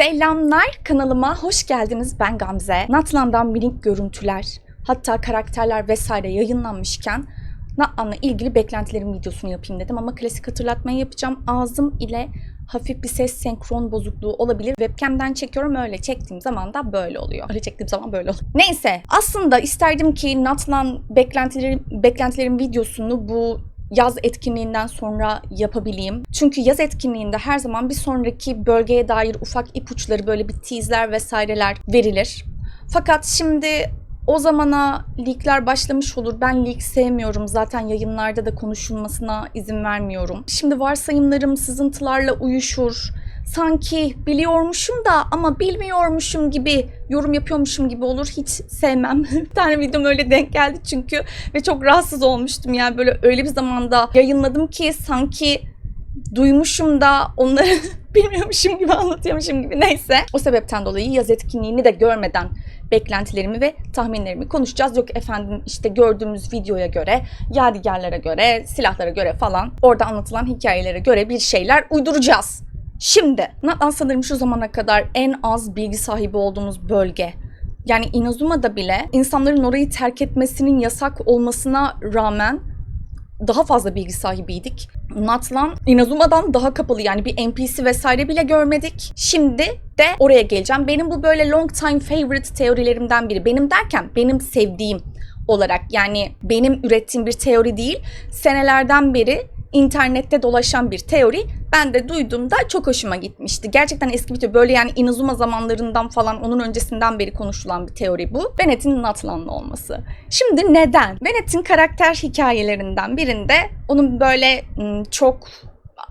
Selamlar kanalıma hoş geldiniz ben Gamze. Natlan'dan minik görüntüler hatta karakterler vesaire yayınlanmışken Natlan'la ilgili beklentilerim videosunu yapayım dedim ama klasik hatırlatmayı yapacağım. Ağzım ile hafif bir ses senkron bozukluğu olabilir. Webcam'den çekiyorum öyle çektiğim zaman da böyle oluyor. Öyle çektiğim zaman böyle oluyor. Neyse aslında isterdim ki Natlan beklentilerim, beklentilerim videosunu bu yaz etkinliğinden sonra yapabileyim. Çünkü yaz etkinliğinde her zaman bir sonraki bölgeye dair ufak ipuçları böyle bir teaser vesaireler verilir. Fakat şimdi o zamana leakler başlamış olur. Ben leak sevmiyorum. Zaten yayınlarda da konuşulmasına izin vermiyorum. Şimdi varsayımlarım sızıntılarla uyuşur. Sanki biliyormuşum da ama bilmiyormuşum gibi yorum yapıyormuşum gibi olur. Hiç sevmem. bir tane videom öyle denk geldi çünkü ve çok rahatsız olmuştum. Yani böyle öyle bir zamanda yayınladım ki sanki duymuşum da onları bilmiyormuşum gibi anlatıyormuşum gibi neyse. O sebepten dolayı yaz etkinliğini de görmeden beklentilerimi ve tahminlerimi konuşacağız. Yok efendim işte gördüğümüz videoya göre, yadigarlara göre, silahlara göre falan orada anlatılan hikayelere göre bir şeyler uyduracağız. Şimdi Nathan sanırım şu zamana kadar en az bilgi sahibi olduğumuz bölge. Yani Inazuma'da bile insanların orayı terk etmesinin yasak olmasına rağmen daha fazla bilgi sahibiydik. Natlan Inazuma'dan daha kapalı yani bir NPC vesaire bile görmedik. Şimdi de oraya geleceğim. Benim bu böyle long time favorite teorilerimden biri. Benim derken benim sevdiğim olarak yani benim ürettiğim bir teori değil. Senelerden beri internette dolaşan bir teori. Ben de duyduğumda çok hoşuma gitmişti. Gerçekten eski bir teori. Böyle yani Inazuma zamanlarından falan onun öncesinden beri konuşulan bir teori bu. Bennett'in Natlanlı olması. Şimdi neden? Bennett'in karakter hikayelerinden birinde onun böyle çok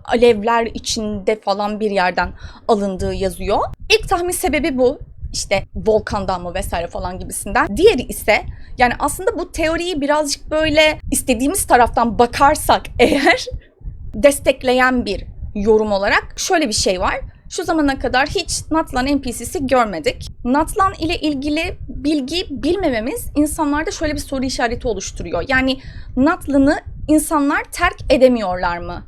alevler içinde falan bir yerden alındığı yazıyor. İlk tahmin sebebi bu. İşte volkandan mı vesaire falan gibisinden. Diğeri ise yani aslında bu teoriyi birazcık böyle istediğimiz taraftan bakarsak eğer destekleyen bir yorum olarak şöyle bir şey var. Şu zamana kadar hiç Natlan NPC'si görmedik. Natlan ile ilgili bilgi bilmememiz insanlarda şöyle bir soru işareti oluşturuyor. Yani Natlan'ı insanlar terk edemiyorlar mı?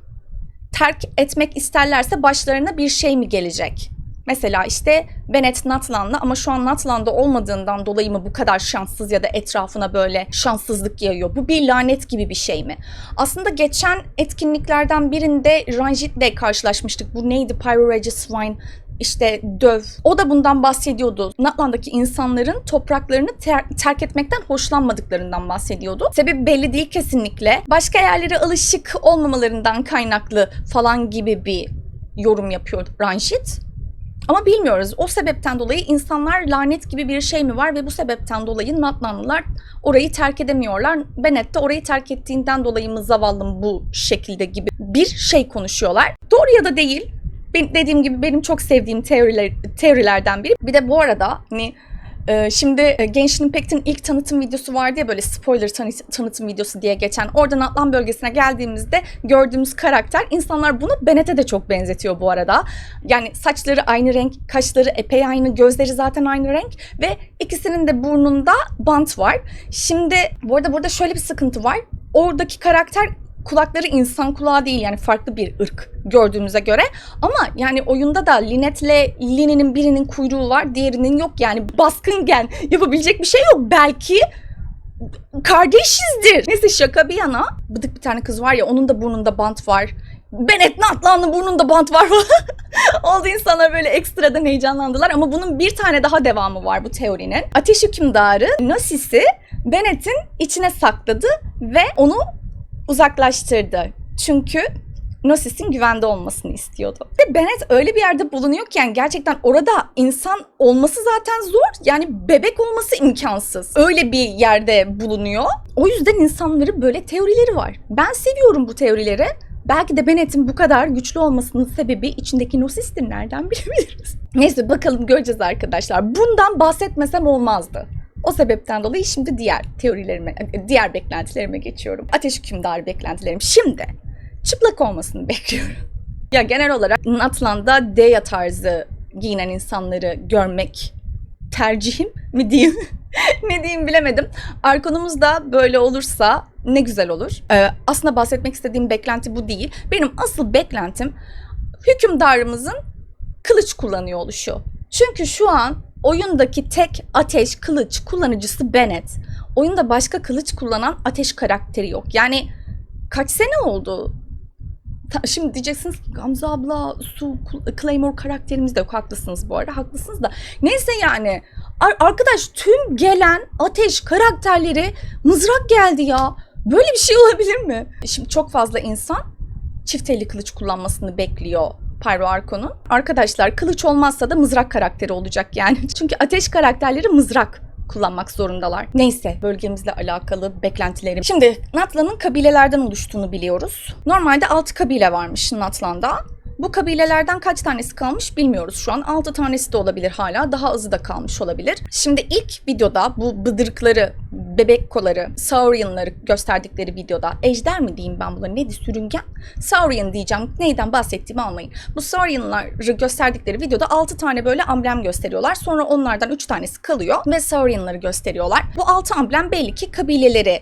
Terk etmek isterlerse başlarına bir şey mi gelecek? Mesela işte Bennett Natlan'la ama şu an Natlan'da olmadığından dolayı mı bu kadar şanssız ya da etrafına böyle şanssızlık yayıyor? Bu bir lanet gibi bir şey mi? Aslında geçen etkinliklerden birinde Ranjit'le karşılaşmıştık. Bu neydi? Pyro Regis Swine işte döv. O da bundan bahsediyordu. Natlan'daki insanların topraklarını ter- terk etmekten hoşlanmadıklarından bahsediyordu. Sebebi belli değil kesinlikle. Başka yerlere alışık olmamalarından kaynaklı falan gibi bir yorum yapıyor Ranjit. Ama bilmiyoruz. O sebepten dolayı insanlar lanet gibi bir şey mi var ve bu sebepten dolayı Natlanlılar orayı terk edemiyorlar. Bennett de orayı terk ettiğinden dolayı mı zavallım bu şekilde gibi bir şey konuşuyorlar. Doğru ya da değil. Ben, dediğim gibi benim çok sevdiğim teoriler, teorilerden biri. Bir de bu arada hani Şimdi e, Genshin Impact'in ilk tanıtım videosu vardı ya böyle spoiler tanı- tanıtım videosu diye geçen. Oradan Atlan bölgesine geldiğimizde gördüğümüz karakter insanlar bunu Bennett'e de çok benzetiyor bu arada. Yani saçları aynı renk, kaşları epey aynı, gözleri zaten aynı renk ve ikisinin de burnunda bant var. Şimdi bu arada burada şöyle bir sıkıntı var. Oradaki karakter kulakları insan kulağı değil yani farklı bir ırk gördüğümüze göre. Ama yani oyunda da Lynette'le Linny'nin birinin kuyruğu var, diğerinin yok. Yani baskın gen yapabilecek bir şey yok. Belki kardeşizdir. Neyse şaka bir yana. Bıdık bir tane kız var ya onun da burnunda bant var. Bennett Natlan'ın burnunda bant var falan. Oldu insanlar böyle ekstradan heyecanlandılar ama bunun bir tane daha devamı var bu teorinin. Ateş hükümdarı Nosis'i Bennett'in içine sakladı ve onu uzaklaştırdı. Çünkü Nosis'in güvende olmasını istiyordu. Ve Bennett öyle bir yerde bulunuyor ki yani gerçekten orada insan olması zaten zor. Yani bebek olması imkansız. Öyle bir yerde bulunuyor. O yüzden insanların böyle teorileri var. Ben seviyorum bu teorileri. Belki de Bennett'in bu kadar güçlü olmasının sebebi içindeki Nosis'tir. Nereden bilebiliriz? Neyse bakalım göreceğiz arkadaşlar. Bundan bahsetmesem olmazdı. O sebepten dolayı şimdi diğer teorilerime, diğer beklentilerime geçiyorum. Ateş hükümdarı beklentilerim. Şimdi çıplak olmasını bekliyorum. Ya genel olarak Natlan'da Deya tarzı giyinen insanları görmek tercihim mi diyeyim? ne diyeyim bilemedim. Arkonumuz da böyle olursa ne güzel olur. Ee, aslında bahsetmek istediğim beklenti bu değil. Benim asıl beklentim hükümdarımızın kılıç kullanıyor oluşu. Çünkü şu an oyundaki tek ateş kılıç kullanıcısı Bennett. Oyunda başka kılıç kullanan ateş karakteri yok. Yani kaç sene oldu? Ta- Şimdi diyeceksiniz ki Gamze abla, Su, Claymore karakterimiz de yok. Haklısınız bu arada. Haklısınız da. Neyse yani. Ar- arkadaş tüm gelen ateş karakterleri mızrak geldi ya. Böyle bir şey olabilir mi? Şimdi çok fazla insan çift kılıç kullanmasını bekliyor Pyro Arkon'un. Arkadaşlar kılıç olmazsa da mızrak karakteri olacak yani. Çünkü ateş karakterleri mızrak kullanmak zorundalar. Neyse bölgemizle alakalı beklentilerim. Şimdi Natla'nın kabilelerden oluştuğunu biliyoruz. Normalde 6 kabile varmış Natlan'da. Bu kabilelerden kaç tanesi kalmış bilmiyoruz şu an. 6 tanesi de olabilir hala. Daha azı da kalmış olabilir. Şimdi ilk videoda bu bıdırıkları, bebek koları, Saurian'ları gösterdikleri videoda ejder mi diyeyim ben bunları neydi sürüngen? Saurian diyeceğim. Neyden bahsettiğimi anlayın. Bu Saurian'ları gösterdikleri videoda 6 tane böyle amblem gösteriyorlar. Sonra onlardan 3 tanesi kalıyor ve Saurian'ları gösteriyorlar. Bu 6 amblem belli ki kabileleri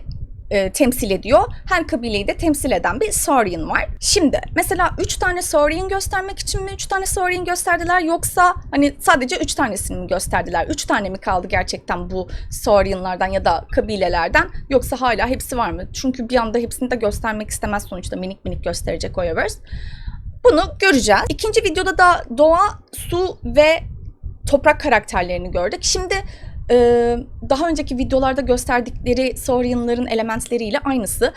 e, temsil ediyor. Her kabileyi de temsil eden bir Saurian var. Şimdi mesela 3 tane Saurian göstermek için mi 3 tane Saurian gösterdiler yoksa hani sadece 3 tanesini mi gösterdiler? 3 tane mi kaldı gerçekten bu Saurianlardan ya da kabilelerden yoksa hala hepsi var mı? Çünkü bir anda hepsini de göstermek istemez sonuçta minik minik gösterecek Hoyoverse. Bunu göreceğiz. İkinci videoda da doğa, su ve toprak karakterlerini gördük. Şimdi daha önceki videolarda gösterdikleri Saurian'ların elementleriyle aynısı.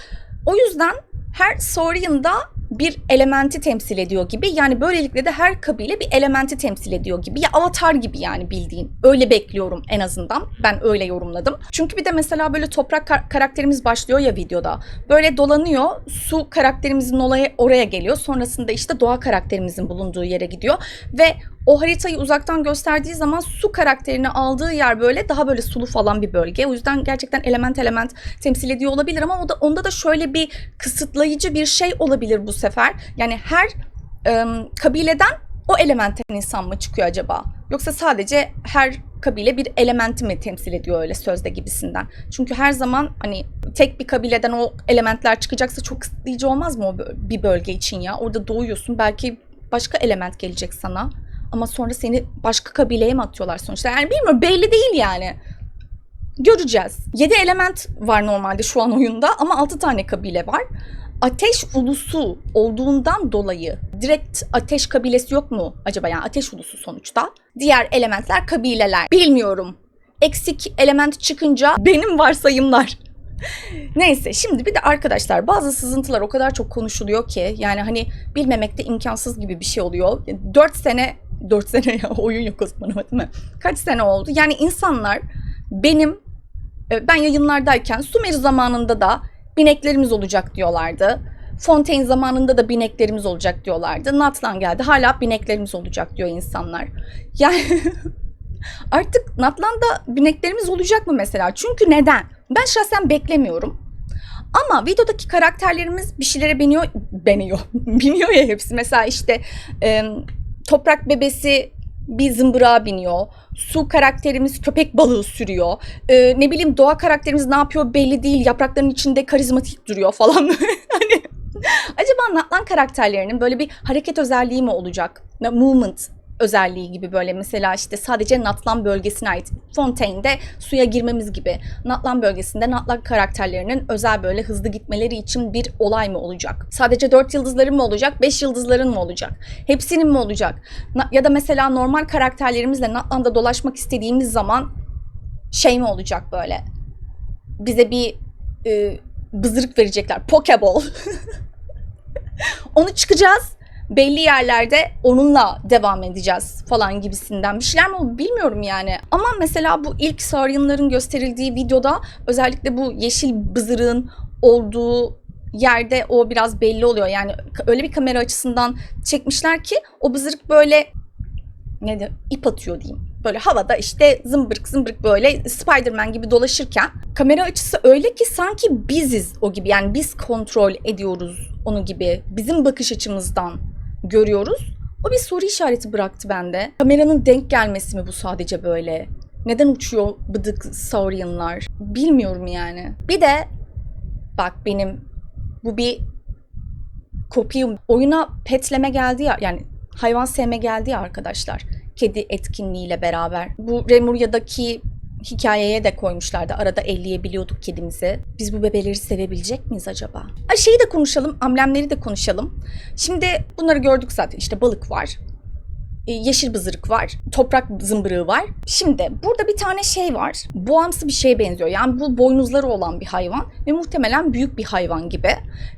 O yüzden her Saurian'da bir elementi temsil ediyor gibi. Yani böylelikle de her kabile bir elementi temsil ediyor gibi. Ya avatar gibi yani bildiğin. Öyle bekliyorum en azından. Ben öyle yorumladım. Çünkü bir de mesela böyle toprak kar- karakterimiz başlıyor ya videoda. Böyle dolanıyor. Su karakterimizin olayı oraya geliyor. Sonrasında işte doğa karakterimizin bulunduğu yere gidiyor. Ve o haritayı uzaktan gösterdiği zaman su karakterini aldığı yer böyle daha böyle sulu falan bir bölge. O yüzden gerçekten element element temsil ediyor olabilir ama o da onda da şöyle bir kısıtlayıcı bir şey olabilir bu sefer. Yani her ım, kabileden o elementten insan mı çıkıyor acaba? Yoksa sadece her kabile bir elementi mi temsil ediyor öyle sözde gibisinden? Çünkü her zaman hani tek bir kabileden o elementler çıkacaksa çok kısıtlayıcı olmaz mı o bir bölge için ya? Orada doğuyorsun belki başka element gelecek sana. Ama sonra seni başka kabileye mi atıyorlar sonuçta? Yani bilmiyorum belli değil yani. Göreceğiz. 7 element var normalde şu an oyunda ama 6 tane kabile var. Ateş ulusu olduğundan dolayı direkt ateş kabilesi yok mu acaba? Yani ateş ulusu sonuçta. Diğer elementler kabileler. Bilmiyorum. Eksik element çıkınca benim varsayımlar. Neyse şimdi bir de arkadaşlar bazı sızıntılar o kadar çok konuşuluyor ki yani hani bilmemek de imkansız gibi bir şey oluyor. 4 sene 4 sene ya oyun yok o zaman ama değil mi? Kaç sene oldu? Yani insanlar benim e, ben yayınlardayken Sumer zamanında da bineklerimiz olacak diyorlardı. Fontaine zamanında da bineklerimiz olacak diyorlardı. Natlan geldi hala bineklerimiz olacak diyor insanlar. Yani artık Natlan'da bineklerimiz olacak mı mesela? Çünkü neden? Ben şahsen beklemiyorum. Ama videodaki karakterlerimiz bir şeylere biniyor, biniyor, biniyor ya hepsi. Mesela işte e, toprak bebesi bir zımbırağa biniyor. Su karakterimiz köpek balığı sürüyor. E, ne bileyim doğa karakterimiz ne yapıyor belli değil. Yaprakların içinde karizmatik duruyor falan. hani acaba Natlan karakterlerinin böyle bir hareket özelliği mi olacak? Movement özelliği gibi böyle mesela işte sadece Natlan bölgesine ait Fontaine'de suya girmemiz gibi Natlan bölgesinde Natlan karakterlerinin özel böyle hızlı gitmeleri için bir olay mı olacak? Sadece 4 yıldızların mı olacak? 5 yıldızların mı olacak? Hepsinin mi olacak? Ya da mesela normal karakterlerimizle Natlan'da dolaşmak istediğimiz zaman şey mi olacak böyle? Bize bir e, bızırık verecekler. Pokeball. Onu çıkacağız belli yerlerde onunla devam edeceğiz falan gibisinden bir şeyler mi oldu bilmiyorum yani. Ama mesela bu ilk Saurian'ların gösterildiği videoda özellikle bu yeşil bızırığın olduğu yerde o biraz belli oluyor. Yani öyle bir kamera açısından çekmişler ki o bızırık böyle ne de ip atıyor diyeyim. Böyle havada işte zımbırık zımbırık böyle Spider-Man gibi dolaşırken kamera açısı öyle ki sanki biziz o gibi. Yani biz kontrol ediyoruz onu gibi. Bizim bakış açımızdan görüyoruz. O bir soru işareti bıraktı bende. Kameranın denk gelmesi mi bu sadece böyle? Neden uçuyor bıdık Saurianlar? Bilmiyorum yani. Bir de bak benim bu bir kopyum. Oyuna petleme geldi ya yani hayvan sevme geldi ya arkadaşlar. Kedi etkinliğiyle beraber. Bu Remuria'daki hikayeye de koymuşlardı. Arada elleyebiliyorduk kedimizi. Biz bu bebeleri sevebilecek miyiz acaba? Ay şeyi de konuşalım, amblemleri de konuşalım. Şimdi bunları gördük zaten. İşte balık var. e, Yeşil bızırık var. Toprak zımbırığı var. Şimdi burada bir tane şey var. Boğamsı bir şeye benziyor. Yani bu boynuzları olan bir hayvan ve muhtemelen büyük bir hayvan gibi.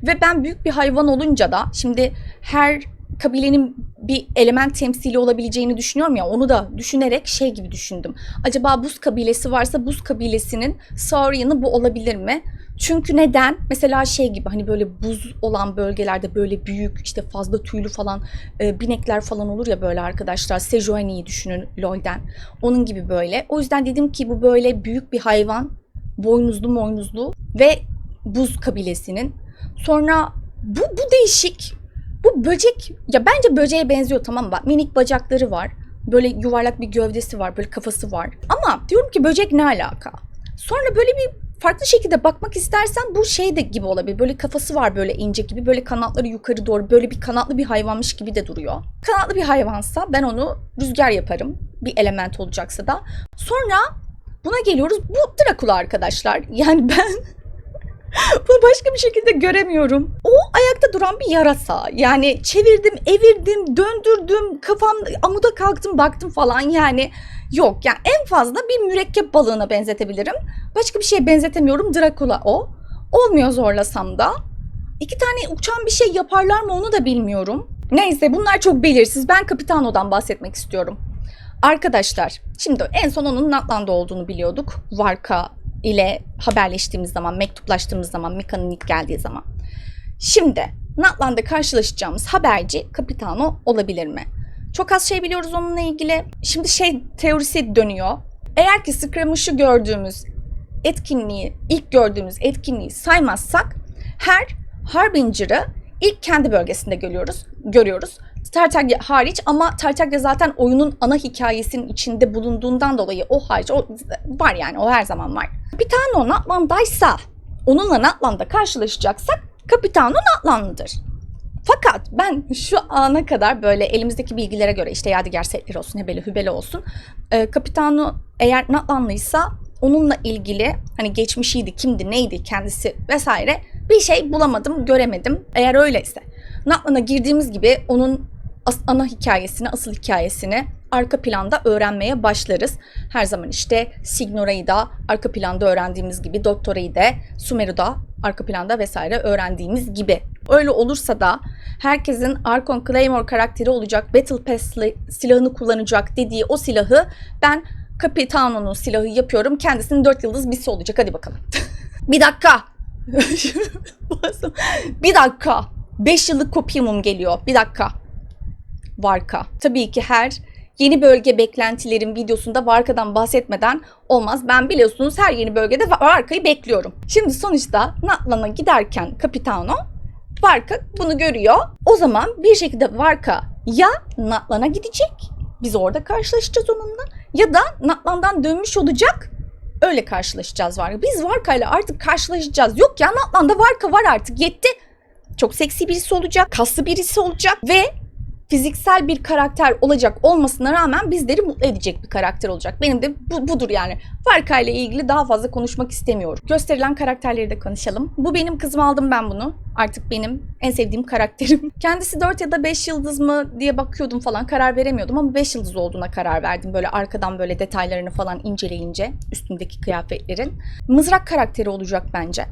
Ve ben büyük bir hayvan olunca da şimdi her kabilenin bir element temsili olabileceğini düşünüyorum ya onu da düşünerek şey gibi düşündüm. Acaba buz kabilesi varsa buz kabilesinin Saurian'ı bu olabilir mi? Çünkü neden? Mesela şey gibi hani böyle buz olan bölgelerde böyle büyük işte fazla tüylü falan e, binekler falan olur ya böyle arkadaşlar. Sejuani'yi düşünün LoL'den. Onun gibi böyle. O yüzden dedim ki bu böyle büyük bir hayvan. Boynuzlu boynuzlu ve buz kabilesinin. Sonra bu, bu değişik. Bu böcek ya bence böceğe benziyor tamam mı? Bak minik bacakları var. Böyle yuvarlak bir gövdesi var. Böyle kafası var. Ama diyorum ki böcek ne alaka? Sonra böyle bir farklı şekilde bakmak istersen bu şey de gibi olabilir. Böyle kafası var böyle ince gibi. Böyle kanatları yukarı doğru. Böyle bir kanatlı bir hayvanmış gibi de duruyor. Kanatlı bir hayvansa ben onu rüzgar yaparım. Bir element olacaksa da. Sonra buna geliyoruz. Bu Dracula arkadaşlar. Yani ben bunu başka bir şekilde göremiyorum. O ayakta duran bir yarasa. Yani çevirdim, evirdim, döndürdüm, kafam amuda kalktım, baktım falan yani. Yok yani en fazla bir mürekkep balığına benzetebilirim. Başka bir şeye benzetemiyorum. Dracula o. Olmuyor zorlasam da. İki tane uçan bir şey yaparlar mı onu da bilmiyorum. Neyse bunlar çok belirsiz. Ben Capitano'dan bahsetmek istiyorum. Arkadaşlar şimdi en son onun Natlan'da olduğunu biliyorduk. Varka ile haberleştiğimiz zaman, mektuplaştığımız zaman, Mika'nın ilk geldiği zaman. Şimdi Natlan'da karşılaşacağımız haberci Capitano olabilir mi? Çok az şey biliyoruz onunla ilgili. Şimdi şey teorisi dönüyor. Eğer ki Skirmish'ı gördüğümüz etkinliği, ilk gördüğümüz etkinliği saymazsak her Harbinger'ı ilk kendi bölgesinde görüyoruz. görüyoruz. Tartaglia hariç ama Tartaglia zaten oyunun ana hikayesinin içinde bulunduğundan dolayı o hariç o var yani o her zaman var. Capitano Natlan'daysa onunla Natlan'da karşılaşacaksak Capitano Natlan'lıdır. Fakat ben şu ana kadar böyle elimizdeki bilgilere göre işte yadigar setleri olsun hebeli hübeli olsun. E, Capitano eğer Natlanlıysa onunla ilgili hani geçmişiydi, kimdi, neydi kendisi vesaire bir şey bulamadım, göremedim. Eğer öyleyse Natlan'a girdiğimiz gibi onun ana hikayesini, asıl hikayesini arka planda öğrenmeye başlarız. Her zaman işte Signora'yı da arka planda öğrendiğimiz gibi, Doktora'yı da, Sumeru da arka planda vesaire öğrendiğimiz gibi. Öyle olursa da herkesin Arkon Claymore karakteri olacak, Battle Pass'lı silahını kullanacak dediği o silahı ben Capitano'nun silahı yapıyorum. Kendisinin 4 yıldız bisi olacak. Hadi bakalım. bir dakika. bir dakika. 5 yıllık kopyamım geliyor. Bir dakika. Varka. Tabii ki her yeni bölge beklentilerim videosunda Varka'dan bahsetmeden olmaz. Ben biliyorsunuz her yeni bölgede Varka'yı bekliyorum. Şimdi sonuçta Natlan'a giderken Capitano Varka bunu görüyor. O zaman bir şekilde Varka ya Natlan'a gidecek. Biz orada karşılaşacağız onunla. Ya da Natlan'dan dönmüş olacak. Öyle karşılaşacağız Varka. Biz Varka artık karşılaşacağız. Yok ya Natlan'da Varka var artık yetti. Çok seksi birisi olacak. Kaslı birisi olacak. Ve fiziksel bir karakter olacak olmasına rağmen bizleri mutlu edecek bir karakter olacak. Benim de bu, budur yani. Varka ile ilgili daha fazla konuşmak istemiyorum. Gösterilen karakterleri de konuşalım. Bu benim kızım aldım ben bunu. Artık benim en sevdiğim karakterim. Kendisi 4 ya da 5 yıldız mı diye bakıyordum falan karar veremiyordum ama 5 yıldız olduğuna karar verdim. Böyle arkadan böyle detaylarını falan inceleyince üstündeki kıyafetlerin. Mızrak karakteri olacak bence.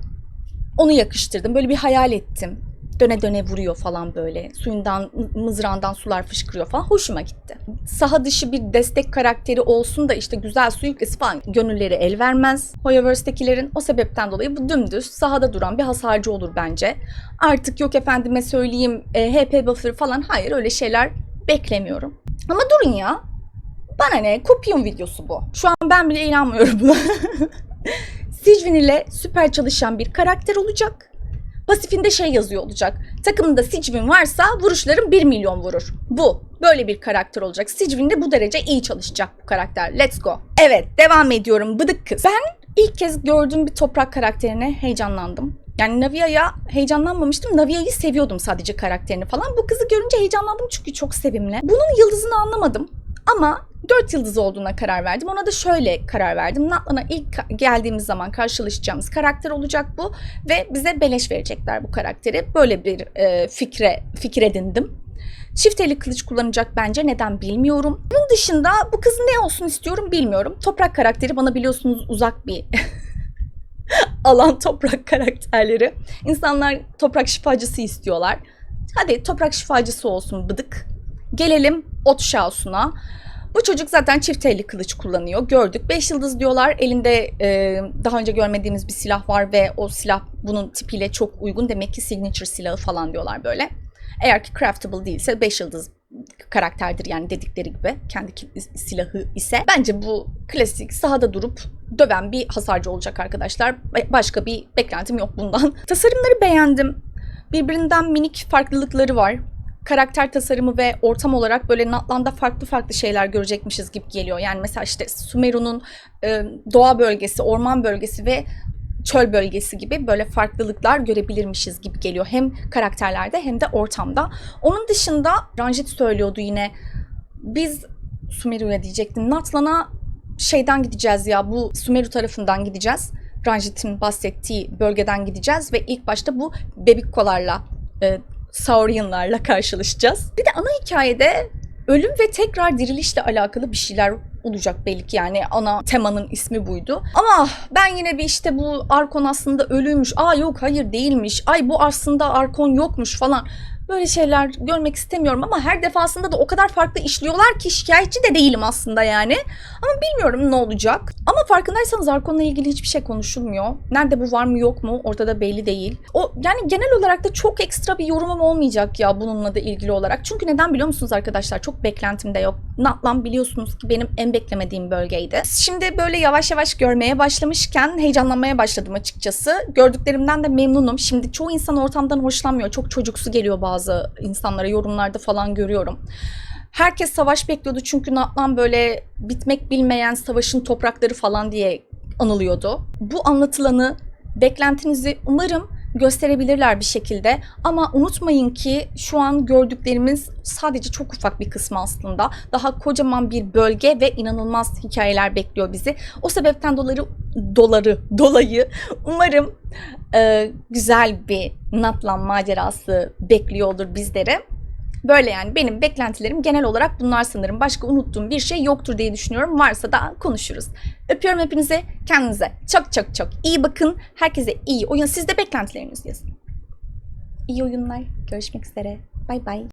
Onu yakıştırdım. Böyle bir hayal ettim döne döne vuruyor falan böyle. Suyundan, mızrağından sular fışkırıyor falan. Hoşuma gitti. Saha dışı bir destek karakteri olsun da işte güzel su yüklesi falan gönülleri el vermez. Hoyoverse'dekilerin o sebepten dolayı bu dümdüz sahada duran bir hasarcı olur bence. Artık yok efendime söyleyeyim e, HP buffer falan hayır öyle şeyler beklemiyorum. Ama durun ya. Bana ne? Kopyum videosu bu. Şu an ben bile inanmıyorum. Sijvin ile süper çalışan bir karakter olacak. Pasifinde şey yazıyor olacak. Takımında Sijvin varsa vuruşlarım 1 milyon vurur. Bu. Böyle bir karakter olacak. Sijvin de bu derece iyi çalışacak bu karakter. Let's go. Evet devam ediyorum. Bıdık kız. Ben ilk kez gördüğüm bir toprak karakterine heyecanlandım. Yani Navia'ya heyecanlanmamıştım. Navia'yı seviyordum sadece karakterini falan. Bu kızı görünce heyecanlandım çünkü çok sevimli. Bunun yıldızını anlamadım. Ama 4 yıldız olduğuna karar verdim. Ona da şöyle karar verdim. Natlan'a ilk geldiğimiz zaman karşılaşacağımız karakter olacak bu. Ve bize beleş verecekler bu karakteri. Böyle bir e, fikre fikir edindim. Çift eli kılıç kullanacak bence neden bilmiyorum. Bunun dışında bu kız ne olsun istiyorum bilmiyorum. Toprak karakteri bana biliyorsunuz uzak bir alan toprak karakterleri. İnsanlar toprak şifacısı istiyorlar. Hadi toprak şifacısı olsun bıdık. Gelelim Ot Şaosun'a. Bu çocuk zaten çift elli kılıç kullanıyor. Gördük. 5 yıldız diyorlar. Elinde e, daha önce görmediğimiz bir silah var ve o silah bunun tipiyle çok uygun. Demek ki signature silahı falan diyorlar böyle. Eğer ki craftable değilse 5 yıldız karakterdir yani dedikleri gibi kendi silahı ise bence bu klasik sahada durup döven bir hasarcı olacak arkadaşlar. Ba- Başka bir beklentim yok bundan. Tasarımları beğendim. Birbirinden minik farklılıkları var. Karakter tasarımı ve ortam olarak böyle Natlan'da farklı farklı şeyler görecekmişiz gibi geliyor. Yani mesela işte Sumeru'nun e, doğa bölgesi, orman bölgesi ve çöl bölgesi gibi böyle farklılıklar görebilirmişiz gibi geliyor. Hem karakterlerde hem de ortamda. Onun dışında Ranjit söylüyordu yine biz Sumeru'ya diyecektim. Natlan'a şeyden gideceğiz ya bu Sumeru tarafından gideceğiz. Ranjit'in bahsettiği bölgeden gideceğiz ve ilk başta bu Bebikkolarla, e, Saurianlarla karşılaşacağız. Bir de ana hikayede ölüm ve tekrar dirilişle alakalı bir şeyler olacak belli ki yani ana temanın ismi buydu. Ama ben yine bir işte bu Arkon aslında ölüymüş. Aa yok hayır değilmiş. Ay bu aslında Arkon yokmuş falan. Böyle şeyler görmek istemiyorum ama her defasında da o kadar farklı işliyorlar ki şikayetçi de değilim aslında yani. Ama bilmiyorum ne olacak. Ama farkındaysanız Arkon'la ilgili hiçbir şey konuşulmuyor. Nerede bu var mı yok mu ortada belli değil. O yani genel olarak da çok ekstra bir yorumum olmayacak ya bununla da ilgili olarak. Çünkü neden biliyor musunuz arkadaşlar? Çok beklentim de yok. Natlan biliyorsunuz ki benim en beklemediğim bölgeydi. Şimdi böyle yavaş yavaş görmeye başlamışken heyecanlanmaya başladım açıkçası. Gördüklerimden de memnunum. Şimdi çoğu insan ortamdan hoşlanmıyor. Çok çocuksu geliyor bazı insanlara yorumlarda falan görüyorum. Herkes savaş bekliyordu çünkü Natlan böyle bitmek bilmeyen savaşın toprakları falan diye anılıyordu. Bu anlatılanı, beklentinizi umarım gösterebilirler bir şekilde. Ama unutmayın ki şu an gördüklerimiz sadece çok ufak bir kısmı aslında. Daha kocaman bir bölge ve inanılmaz hikayeler bekliyor bizi. O sebepten doları doları dolayı umarım e, güzel bir Natlan macerası bekliyordur bizleri. Böyle yani benim beklentilerim genel olarak bunlar sanırım. Başka unuttuğum bir şey yoktur diye düşünüyorum. Varsa da konuşuruz. Öpüyorum hepinizi. Kendinize çok çok çok iyi bakın. Herkese iyi oyun. Siz de beklentilerinizi yazın. İyi oyunlar. Görüşmek üzere. Bay bay.